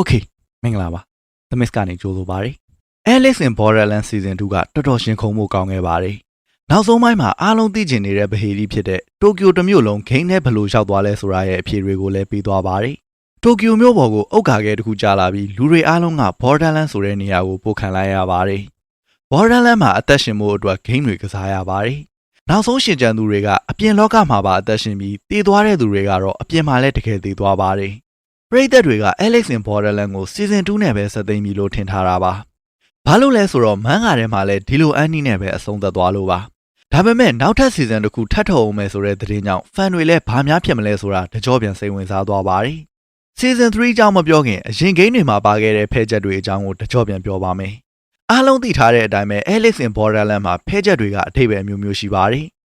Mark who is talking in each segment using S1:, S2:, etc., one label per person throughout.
S1: Okay မင်္ဂလာပါ The Miss ကနေကြိုဆိုပါရစေ Alice in Borderland Season 2ကတော်တော်ရှင်ခုန်မှုကောင်းခဲ့ပါတယ်နောက်ဆုံးပိုင်းမှာအားလုံးသိကျင်နေတဲ့ဗဟေရီဖြစ်တဲ့တိုကျိုတစ်မြို့လုံးဂိမ်းနဲ့ဘယ်လိုရောက်သွားလဲဆိုတာရဲ့အဖြေတွေကိုလည်းပေးသွားပါတယ်တိုကျိုမြို့ပေါ်ကိုအုတ်ကာခဲတစ်ခုကြာလာပြီးလူတွေအားလုံးက Borderland ဆိုတဲ့နေရာကိုပို့ခံလိုက်ရပါတယ် Borderland မှာအသက်ရှင်မှုအတွက်ဂိမ်းတွေကစားရပါတယ်နောက်ဆုံးရှင်ကြံသူတွေကအပြင်လောကမှာပါအသက်ရှင်ပြီးတည်သွားတဲ့သူတွေကတော့အပြင်မှာလည်းတကယ်တည်သွားပါတယ် ပရိသတ်တွေက Alex in Borderland ကို Season 2နဲ့ပဲဆက်သိမ်းပြီလို့ထင်ထားတာပါ။ဘာလို့လဲဆိုတော့မန်းကာထဲမှာလည်းဒီလိုအန်နီနဲ့ပဲအဆုံးသတ်သွားလို့ပါ။ဒါပေမဲ့နောက်ထပ် Season တစ်ခုထပ်ထုတ်အောင်မယ်ဆိုတဲ့သတင်းကြောင့် fan တွေလည်းဘာများဖြစ်မလဲဆိုတာတကြောပြန်စိတ်ဝင်စားသွားပါတယ်။ Season 3ကြောင့်မပြောခင်အရင်ဂိမ်းတွေမှာပါခဲ့တဲ့ဖဲချက်တွေအကြောင်းကိုတကြောပြန်ပြောပါမယ်။အားလုံးသိထားတဲ့အတိုင်းပဲ Alex in Borderland မှာဖဲချက်တွေကအထိပ္ပယ်မျိုးမျိုးရှိပါတယ်။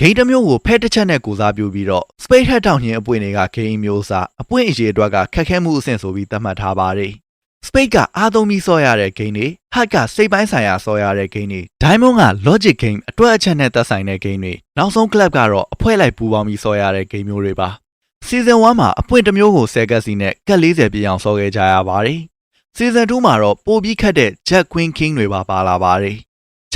S1: ဂိမ်းတစ်မျိုးကိုဖဲတစ်ချက်နဲ့ကိုစားပြုပြီးတော့ Space Hat တောင်ညင်အပွင့်တွေကဂိမ်းမျိုးစားအပွင့်အရေးအတွက်ကခက်ခဲမှုအဆင့်ဆိုပြီးသတ်မှတ်ထားပါတယ်။ Space ကအားသုံးပြီးဆော့ရတဲ့ဂိမ်းတွေ Hat ကစိတ်ပိုင်းဆိုင်ရာဆော့ရတဲ့ဂိမ်းတွေ Diamond က Logic Game အတွက်အချက်နဲ့သက်ဆိုင်တဲ့ဂိမ်းတွေနောက်ဆုံး Club ကတော့အဖွဲလိုက်ပူပေါင်းပြီးဆော့ရတဲ့ဂိမ်းမျိုးတွေပါ။ Season 1မှာအပွင့်တစ်မျိုးကို10ကက်စီနဲ့ကက်40ပြည့်အောင်ဆော့ခဲ့ကြရပါတယ်။ Season 2မှာတော့ပိုပြီးခက်တဲ့ Jack Queen King တွေပါပါလာပါတယ်။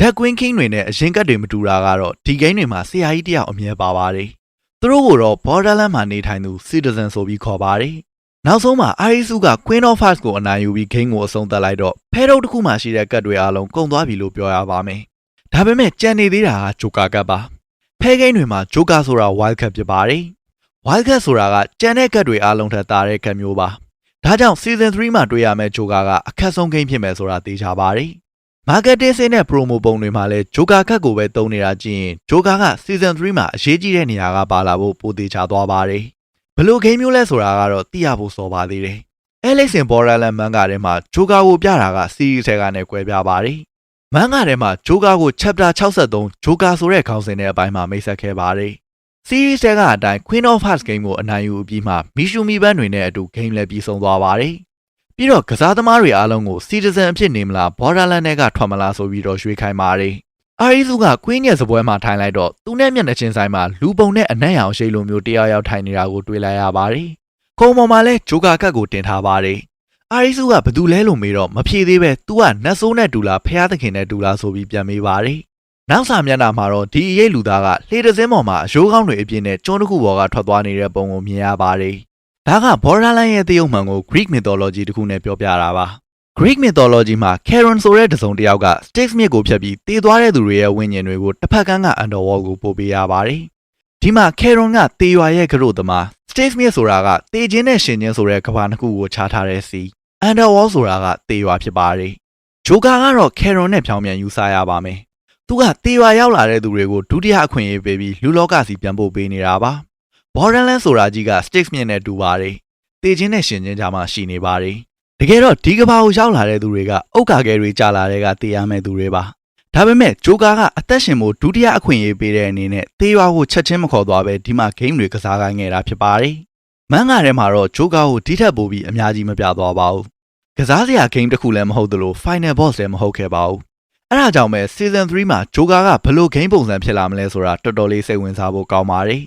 S1: Jack Queen King တွေနဲ့အရင်ကတ်တွေမတူတာကတော့ဒီဂိမ်းတွေမှာဆရာကြီးတယောက်အမြဲပါပါတယ်။သူတို့ကိုတော့ Borderland မှာနေထိုင်သူ Citizen ဆိုပြီးခေါ်ပါတယ်။နောက်ဆုံးမှာ Arisu က Queen of Hearts ကိုအနိုင်ယူပြီးဂိမ်းကိုအဆုံးသတ်လိုက်တော့ဖဲထုတ်တစ်ခုမှရှိတဲ့ကတ်တွေအားလုံးကုန်သွားပြီလို့ပြောရပါမယ်။ဒါပေမဲ့ကြံနေသေးတာကဂျိုကာကတ်ပါ။ဖဲဂိမ်းတွေမှာဂျိုကာဆိုတာ wild card ဖြစ်ပါတယ်။ wild card ဆိုတာကကြံတဲ့ကတ်တွေအားလုံးထက်သာတဲ့ကတ်မျိုးပါ။ဒါကြောင့် Season 3မှာတွေ့ရမယ့်ဂျိုကာကအခက်ဆုံးဂိမ်းဖြစ်မယ်ဆိုတာသိကြပါတယ်။ marketing စင်းနဲ့ promo ပုံတွေမှာလည်းဂျိုကာကတ်ကိုပဲသုံးနေတာကြည့်ရင်ဂျိုကာက season 3မှာအရေးကြီးတဲ့နေရာကပါလာဖို့ပိုသေးချသွားပါတယ်။ဘယ်လိုဂိမ်းမျိုးလဲဆိုတာကတော့သိရဖို့စောပါသေးတယ်။ Alex in Borderland မန်ကာထဲမှာဂျိုကာကိုပြတာက series ထဲကနေကွဲပြားပါတယ်။မန်ကာထဲမှာဂျိုကာကို chapter 63ဂျိုကာဆိုတဲ့ခေါင်းစဉ်နဲ့အပိုင်းမှာမိတ်ဆက်ခဲ့ပါတယ်။ series ထဲကအတိုင်း Queen of Hearts game ကိုအနိုင်ယူပြီးမှမီရှူမီဘန်းတွေနဲ့အတူ game လည်းပြီးဆုံးသွားပါတယ်။ ပြီးတော့ကစားသမားတွေအားလုံးကို citizen အဖြစ်နေမလား borderland နဲ့ကထွက်မလားဆိုပြီးတော့ရွှေ့ခိုင်းပါတယ်။အာရီစုက queen ရဲ့စပွဲမှာထိုင်လိုက်တော့သူနဲ့မျက်နှာချင်းဆိုင်မှာလူပုံနဲ့အနက်ရောင်ရှိလိုမျိုးတယောက်ယောက်ထိုင်နေတာကိုတွေ့လိုက်ရပါတယ်။ခုံပေါ်မှာလဲဂျိုကာကတ်ကိုတင်ထားပါတယ်။အာရီစုကဘသူလဲလို့မေးတော့မဖြေသေးပဲ तू ကနတ်ဆိုးနဲ့တူလားဖျားသခင်နဲ့တူလားဆိုပြီးပြန်မေးပါတယ်။နောက်စာမျက်နှာမှာတော့ဒီအရေးလူသားကလှေတစ်စင်းပေါ်မှာအရိုးကောင်းတွေအပြည့်နဲ့ကျွန်းတစ်ခုပေါ်ကထွက်သွားနေတဲ့ပုံကိုမြင်ရပါတယ်။ ဒါက Borderland ရဲ့တရုတ်မှန်ကို Greek mythology တခုနဲ့ပြောပြတာပါ။ Greek mythology မှာ Charon ဆိုတဲ့တစုံတစ်ယောက်က Styx မြစ်ကိုဖြတ်ပြီးတည်သွားတဲ့သူတွေရဲ့ဝိညာဉ်တွေကိုတစ်ဖက်ကန်းက Underworld ကိုပို့ပေးရပါတယ်။ဒီမှာ Charon ကတေရွာရဲ့ကရို့သမား Styx မြစ်ဆိုတာကတေခြင်းနဲ့ရှင်ခြင်းဆိုတဲ့ကဘာနှစ်ခုကိုခြားထားတဲ့စီ Underworld ဆိုတာကတေရွာဖြစ်ပါတယ်။ Joker ကတော့ Charon နဲ့ဖြောင်းပြန်ယူဆရပါမယ်။သူကတေရွာရောက်လာတဲ့သူတွေကိုဒုတိယအခွင့်အရေးပေးပြီးလူလောကစီပြန်ပို့ပေးနေတာပါ။ Borderland ဆိုတာကြီးက Styx မြစ်နဲ့တူပါတယ်။တေခြင်းနဲ့ရှင်ခြင်းကြားမှာရှိနေပါတယ်။တကယ်တော့ဒီကဘာကိုရောက်လာတဲ့သူတွေကအုတ်ကာကဲတွေကြာလာတဲ့ကတေးရမယ့်သူတွေပါဒါပေမဲ့ဂျိုကာကအသက်ရှင်ဖို့ဒုတိယအခွင့်အရေးပေးတဲ့အနေနဲ့တေးရွာကိုချက်ချင်းမခေါ်သွားပဲဒီမှာဂိမ်းတွေကစားခိုင်းနေတာဖြစ်ပါတယ်မန်းကာထဲမှာတော့ဂျိုကာကိုဒီထက်ပိုပြီးအများကြီးမပြသွားပါဘူးကစားစရာဂိမ်းတစ်ခုလည်းမဟုတ်သလို final boss လည်းမဟုတ်ခဲ့ပါဘူးအဲ့ဒါကြောင့်ပဲ season 3မှာဂျိုကာကဘယ်လိုဂိမ်းပုံစံဖြစ်လာမလဲဆိုတာတော်တော်လေးစိတ်ဝင်စားဖို့ကောင်းပါတယ်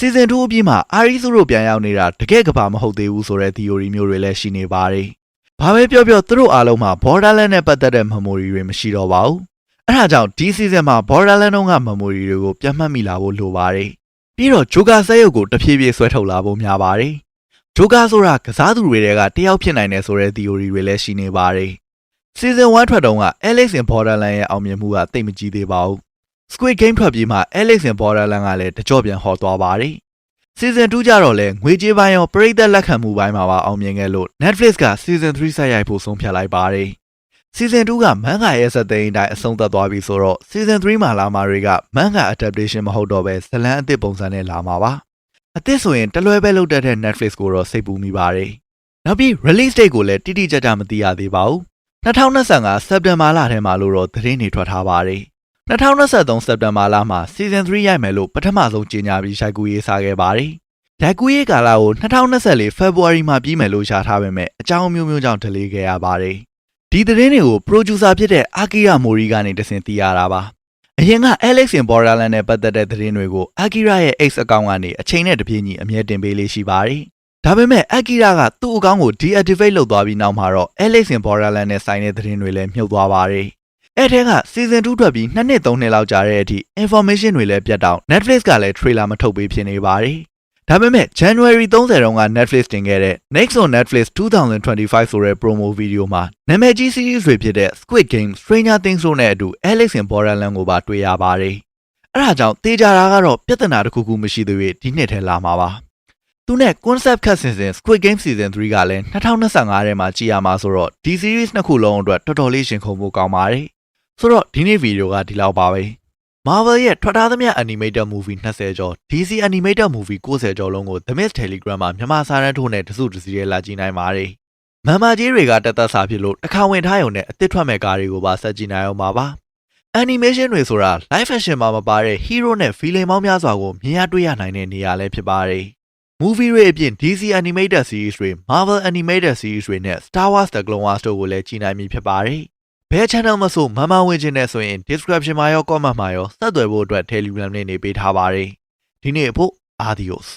S1: season 2အပြီးမှာအာရီစုတို့ပြန်ရောက်နေတာတကယ်ကဘာမဟုတ်သေးဘူးဆိုတဲ့ theory မျိုးတွေလည်းရှိနေပါတယ်။ဘာပဲပြောပြောသူတို့အားလုံးမှာ Borderland နဲ့ပတ်သက်တဲ့ memory တွေမရှိတော့ပါဘူး။အဲဒါကြောင့်ဒီ season မှာ Borderland တုန်းက memory တွေကိုပြန်မှတ်မိလာဖို့လိုပါတယ်။ပြီးတော့ Joker ဇက်ရုပ်ကိုတဖြည်းဖြည်းဆွဲထုတ်လာဖို့များပါတယ်။ Joker ဆိုတာကစားသူတွေတွေကတယောက်ဖြစ်နိုင်တယ်ဆိုတဲ့ theory တွေလည်းရှိနေပါတယ်။ season 1ထွက်တုန်းက Alex in Borderland ရဲ့အောင်မြင်မှုကတိတ်မကြီးသေးပါဘူး။ Squid Game ထွက်ပြီးမှ Alex in Borderland ကလည်းတကြော့ပြန်ဟောသွားပါတယ်။ season 2ကြတော့လဲငွေကြေးပိုင်းရောပရိသတ်လက်ခံမှုပိုင်းမှာပါအောင်မြင်ခဲ့လို့ Netflix က season 3ဆက်ရိုက်ဖို့ဆုံးဖြတ်လိုက်ပါတယ်။ season 2ကမန်ဂါရဲ့စက်သိန်းအတိုင်းအဆုံးသတ်သွားပြီဆိုတော့ season 3မှာလာမှာတွေကမန်ဂါ adaptation မဟုတ်တော့ပဲဇလန်းအသစ်ပုံစံနဲ့လာမှာပါ။အသစ်ဆိုရင်တလွဲပဲလုပ်တတ်တဲ့ Netflix ကိုတော့စိတ်ပူမိပါတယ်။နောက်ပြီး release date ကိုလည်းတိတိကျကျမသိရသေးပါဘူး။2025စက်တင်ဘာလထဲမှာလို့တော့သတင်းတွေထွက်ထားပါတယ်။ 2023စက်တင်ဘာလမှာ season 3ရိုက်မယ်လို့ပထမဆုံးကြေညာပြီးရိုက်ကူးရေးစားခဲ့ပါတယ်။ရိုက်ကူးရေးကာလကို2024 February မှာပြီးမယ်လို့ရှာထားပေမဲ့အကြောင်းအမျိုးမျိုးကြောင့် delay ခဲ့ရပါတယ်။ဒီသတင်းတွေကို producer ဖြစ်တဲ့ Akira Mori ကနေတဆင့်သိရတာပါ။အရင်က Alex in Borderland နဲ့ပတ်သက်တဲ့သတင်းတွေကို Akira ရဲ့ X account ကနေအချိန်နဲ့တပြေးညီအမြဲတင်ပေးလေးရှိပါတယ်ဒါပေမဲ့အကီရာကသူ့အကောင့်ကို deactivate လုပ်သွားပြီးနောက်မှာတော့ Alex in Borderland နဲ့ဆိုင်တဲ့သတင်းတွေလည်းမြုပ်သွားပါတယ်။ အဲ့ထဲက season 2ထွက်ပြီး2နှစ်3နှစ်လောက်ကြာတဲ့အထိ information တွေလည်းပြတ်တောက် Netflix ကလည်း trailer မထုတ်ပေးဖြစ်နေပါတယ်။ဒါပေမဲ့ January 30တုန်းက Netflix တင်ခဲ့တဲ့ Next on Netflix 2025ဆိုတဲ့ promo video မှာနာမည်ကြီး series တွေဖြစ်တဲ့ Squid Game, Stranger Things တို့နဲ့အတူ Alex in Borderland ကိုပါတွေ့ရပါတယ်။အဲ့ဒါကြောင့်တေးကြတာကတော့ပြဿနာတစ်ခုခုမရှိသေး၍ဒီနှစ်ထဲလာမှာပါ။သူနဲ့ concept ခတ်ဆင်ဆင် Squid Game season 3ကလည်း2025ထဲမှာကြည့်ရမှာဆိုတော့ဒီ series နှစ်ခုလုံးအတွက်တော်တော်လေးရှင်ခုန်ဖို့ကောင်းပါတယ်။ ဆိုတော့ဒီနေ့ဗီဒီယိုကဒီလောက်ပါပဲ။ Marvel ရဲ့ထွက်ထားသမျှ animated movie 20ကျော် DC animated movie 90ကျော်လုံးကို The Mist Telegram မှာမြန်မာစာတန်းထိုးနဲ့တစုတစည်းရဲလာကြည့်နိုင်ပါတယ်။မန်မာကြီးတွေကတက်သက်စာဖြစ်လို့တစ်ခါဝင်ထားရုံနဲ့အစ်စ်ထွက်မဲ့ကားတွေကိုပါဆက်ကြည့်နိုင်အောင်ပါပါ။ animation တွေဆိုတာ live action မှာမပါတဲ့ hero နဲ့ villain ပေါင်းများစွာကိုမြင်ရတွေ့ရနိုင်တဲ့နေရာလည်းဖြစ်ပါတယ်။ movie တွေအပြင် DC animated series တွေ Marvel animated series တွေနဲ့ Star Wars The Clone Wars တို့ကိုလည်းကြည့်နိုင်ပြီဖြစ်ပါတယ်။ဘ ယ် channel မဆိုမမဝင်ခြင်းနဲ့ဆိုရင် description မှာရော comment မှာရောဆက်သွယ်ဖို့အတွက် Telegram နဲ့နေပေးထားပါတယ်။ဒီနေ့အဖို့ adios